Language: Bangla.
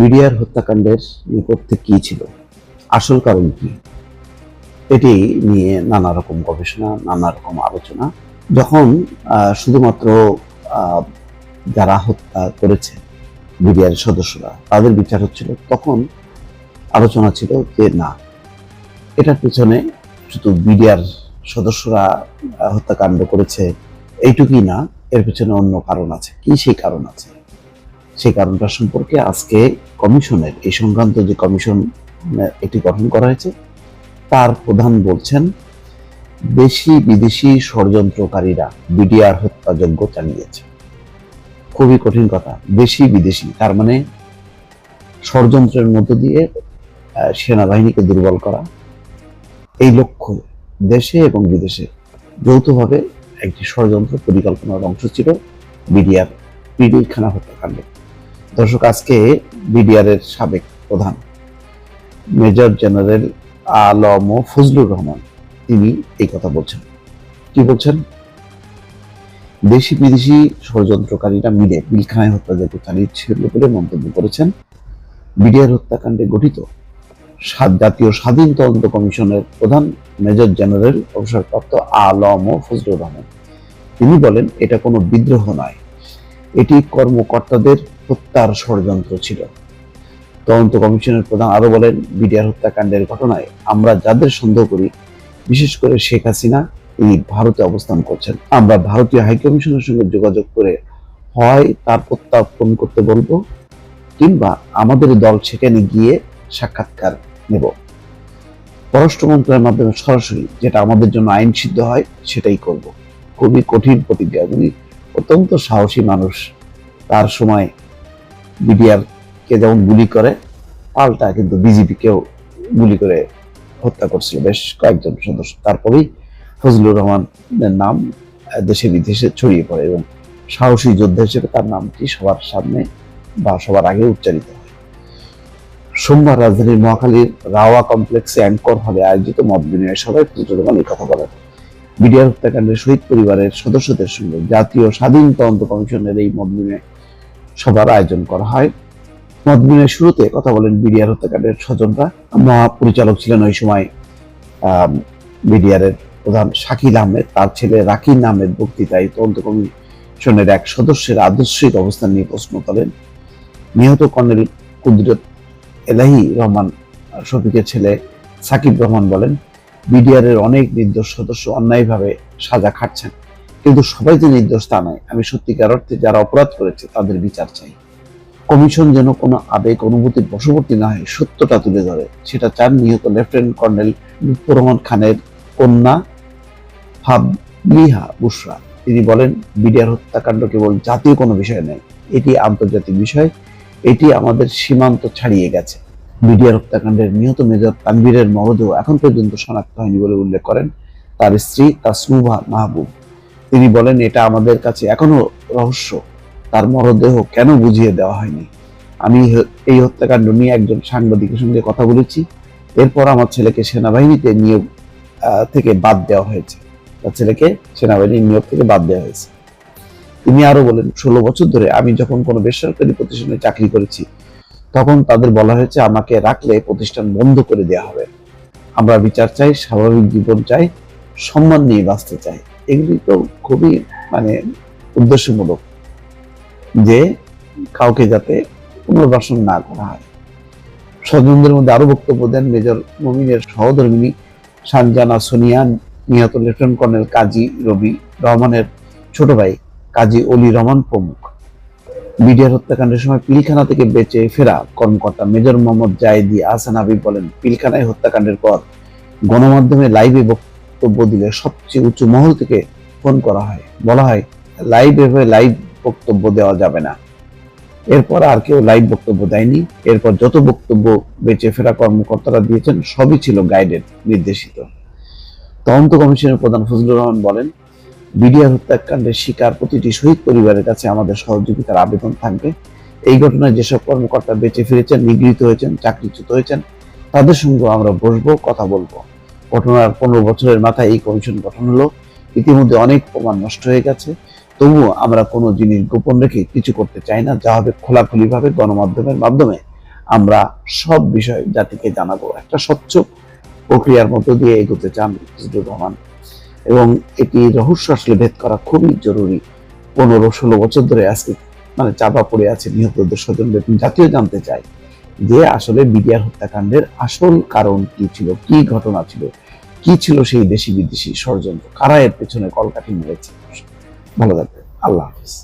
বিডিআর হত্যাকাণ্ডের নেপথ্যে কি ছিল? আসল কারণ কি? এটি নিয়ে নানা রকম গবেষণা, নানা রকম আলোচনা, যখন শুধুমাত্র যারা হত্যা করেছে বিডিআর সদস্যরা, তাদের বিচার হচ্ছিল, তখন আলোচনা ছিল যে না, এটার পিছনে শুধু বিডিআর সদস্যরা হত্যাকাণ্ড করেছে, এইটুকুই না, এর পিছনে অন্য কারণ আছে। কি সেই কারণ আছে? সেই কারণটা সম্পর্কে আজকে কমিশনের, এই সংক্রান্ত যে কমিশন এটি গঠন করা হয়েছে, তার প্রধান বলছেন, দেশি বিদেশি ষড়যন্ত্রকারীরা বিডিআর হত্যাযজ্ঞ চালিয়েছে। খুবই কঠিন কথা, দেশি বিদেশি, তার মানে ষড়যন্ত্রের মধ্য দিয়ে সেনাবাহিনীকে দুর্বল করা। এই লক্ষ্য দেশে এবং বিদেশে যৌথভাবে একটি ষড়যন্ত্র পরিকল্পনার অংশ ছিল বিডিআর পিডিখানা হত্যাকাণ্ড। দর্শক, আজকে বিডিআর এর সাবেক প্রধান মেজর জেনারেল আলম ফজলুর রহমান, তিনি এই কথা বলছেন। কি বলছেন? দেশি বিদেশি ষড়যন্ত্রকারীরা মিলে পিলখানায় হত্যাযজ্ঞ চালিয়েছিল বলে মন্তব্য করেছেন। বিডিআর হত্যাকাণ্ডে গঠিত সা- জাতীয় স্বাধীন তদন্ত কমিশনের প্রধান মেজর জেনারেল অবসরপ্রাপ্ত আলম ফজলুর রহমান। তিনি বলেন, এটা কোনো বিদ্রোহ নয়। এটি কর্মকর্তাদের হত্যার ষড়যন্ত্র ছিল। তদন্ত কমিশনের প্রধান আরও বলেন, বিডিআর হত্যাকাণ্ডের ঘটনায় আমরা যাদের সন্দেহ করি, বিশেষ করে শেখ হাসিনা, তিনি ভারতে অবস্থান করছেন। আমরা ভারতীয় হাইকমিশনের সঙ্গে যোগাযোগ করে হয় তার প্রত্যার্পণ করতে বলব, কিংবা আমাদের দল সেখানে গিয়ে সাক্ষাৎকার নেব। পররাষ্ট্র মন্ত্রণালয়ের মাধ্যমে সরাসরি যেটা আমাদের জন্য আইন সিদ্ধ হয়, সেটাই করব। খুবই কঠিন প্রতিজ্ঞা উনি অত্যন্ত সাহসী মানুষ। তার সময় বিডিআর কে যেমন গুলি করে, পাল্টা কিন্তু বিজেপিকেও গুলি করে হত্যা করছিল বেশ কয়েকজন সদস্য। তারপরেই ফজলুর রহমানের নাম দেশে বিদেশে ছড়িয়ে পড়ে এবং সাহসী যোদ্ধা হিসেবে তার নামটি সবার সামনে বা সবার আগে উচ্চারিত হয়। সোমবার রাজধানীর মহাখালীর রাওয়া কমপ্লেক্সে অ্যাঙ্কর হলে আয়োজিত মত বিনিময় সভায় রহমান এই কথা বলেন। বিডিআর হত্যাকাণ্ডের শহীদ পরিবারের সদস্যদের সঙ্গে জাতীয় স্বাধীন তদন্ত কমিশনের এই মত বিনিময় সভার আয়োজন করা হয়। মত বিনিময়ের শুরুতে কথা বলেন বিডিআর হত্যাকাণ্ডের স্বজনরা। মহাপরিচালক ছিলেন ওই সময় বিডিআর এর প্রধান শাকিল আহমেদ। তার ছেলে রাকিন আহমেদ বক্তৃতায় তদন্ত কমিশনের এক সদস্যের আদর্শিক অবস্থান নিয়ে প্রশ্ন করেন নিহত কর্নেল কুদরত এলাহি রহমান, শফিকের ছেলে সাকিব রহমান বলেন বিডিআর এর অনেক নির্দোষ সদস্য অন্যায়ভাবে সাজা খাটছেন। কিন্তু সবাই যে নির্দোষ তা নয়। আমি সত্যিকার অর্থে যারা অপরাধ করেছে, তাদের বিচার চাই। কমিশন যেন কোনো আবেগ অনুভূতির বশবর্তী না হয়, সত্যটা তুলে ধরে। সেটা চান নিহত লেফটেন্যান্ট কর্নেল লুৎফর রহমান খানের কন্যা ফাবলিহা বুসরা তিনি বলেন বিডিআর হত্যাকাণ্ড কেবল জাতীয় কোনো বিষয় নয়, এটি আন্তর্জাতিক বিষয়। এটি আমাদের সীমান্ত ছাড়িয়ে গেছে। বিডিআর হত্যাকাণ্ডের নিহত মেজর তানভীরের মরদেহ এখন পর্যন্ত শনাক্ত হয়নি বলে উল্লেখ করেন তার স্ত্রী তাসনুভা মাহবুব। তিনি বলেন, এটা আমাদের কাছে এখনও রহস্য। তার মরদেহ কেন বুঝিয়ে দেওয়া হয়নি? আমি এই হত্যাকাণ্ড নিয়ে একজন সাংবাদিকের সঙ্গে কথা বলেছি। এরপর আমার ছেলেকে সেনাবাহিনীতে নিয়োগ থেকে বাদ দেওয়া হয়েছে। তার ছেলেকে সেনাবাহিনীর নিয়োগ থেকে বাদ দেওয়া হয়েছে। তিনি আরও বলেন, ষোলো বছর ধরে আমি যখন কোনো বেসরকারি প্রতিষ্ঠানে চাকরি করেছি তখন তাদের বলা হয়েছে, আমাকে রাখলে প্রতিষ্ঠান বন্ধ করে দেওয়া হবে। আমরা বিচার চাই, স্বাভাবিক জীবন চাই, সম্মান নিয়ে বাঁচতে চাই। এগুলি তো খুবই মানে উদ্দেশ্যমূলক যে কাউকে যাতে পুনর্বাসন না করা হয়। স্বজনদের মধ্যে আরও বক্তব্য দেন মেজর মমিনের সহধর্মিনী সানজানা সোনিয়া, নিহত লেফটেন্যান্ট কর্নেল কাজী রবি রহমানের ছোট ভাই কাজী অলি রহমান প্রমুখ। বিডিআর হত্যাকাণ্ডের সময় পিলখানা থেকে বেঁচে ফেরা কর্মকর্তা মেজর মোহাম্মদ জায়েদি আহসান হাবিব বলেন, পিলখানায় হত্যাকাণ্ডের পর গণমাধ্যমে লাইভে বক্তব্য দিলে সবচেয়ে উঁচু মহল থেকে ফোন করা হয়। বলা হয়, লাইভে হয়ে লাইভ বক্তব্য দেওয়া যাবে না। এরপর আর কেউ লাইভ বক্তব্য দেয়নি। এরপর যত বক্তব্য বেঁচে ফেরা কর্মকর্তারা দিয়েছেন, সবই ছিল গাইডেড, নির্দেশিত। তদন্ত কমিশনের প্রধান ফজলুর রহমান বলেন বিডিআর হত্যাকাণ্ডের শিকার প্রতিটি শহীদ পরিবারের কাছে আমাদের সহযোগিতার আবেদন থাকবে। এই ঘটনায় যেসব কর্মকর্তা বেঁচে ফিরেছেন, নিগৃহীত হয়েছেন, চাকরিচ্যুত হয়েছেন, তাদের সঙ্গে আমরা বসবো, কথা বলব। ঘটনার পনেরো বছরের মাথায় এই কমিশন গঠন হলো। ইতিমধ্যে অনেক প্রমাণ নষ্ট হয়ে গেছে। তবুও আমরা কোনো জিনিস গোপন রেখে কিছু করতে চাই না, যা হবে খোলাখুলি ভাবে গণমাধ্যমের মাধ্যমে। আমরা সব বিষয় জাতিকে জানাব। একটা স্বচ্ছ প্রক্রিয়ার মধ্য দিয়ে এগোতে চান রহমান। এবং এটি রহস্য আসলে ভেদ করা খুবই জরুরি। পনেরো ষোলো বছর ধরে আজকে মানে চাপা পড়ে আছে নিহতদের স্বজনদের জাতীয় জানতে চাই যে আসলে বিডিআর হত্যাকাণ্ডের আসল কারণ কি ছিল, কি ঘটনা ছিল, কি ছিল সেই দেশি বিদেশি ষড়যন্ত্র, কারা এর পেছনে কলকাঠি মেরেছে ভালো থাকবে আল্লাহ হাফিজ।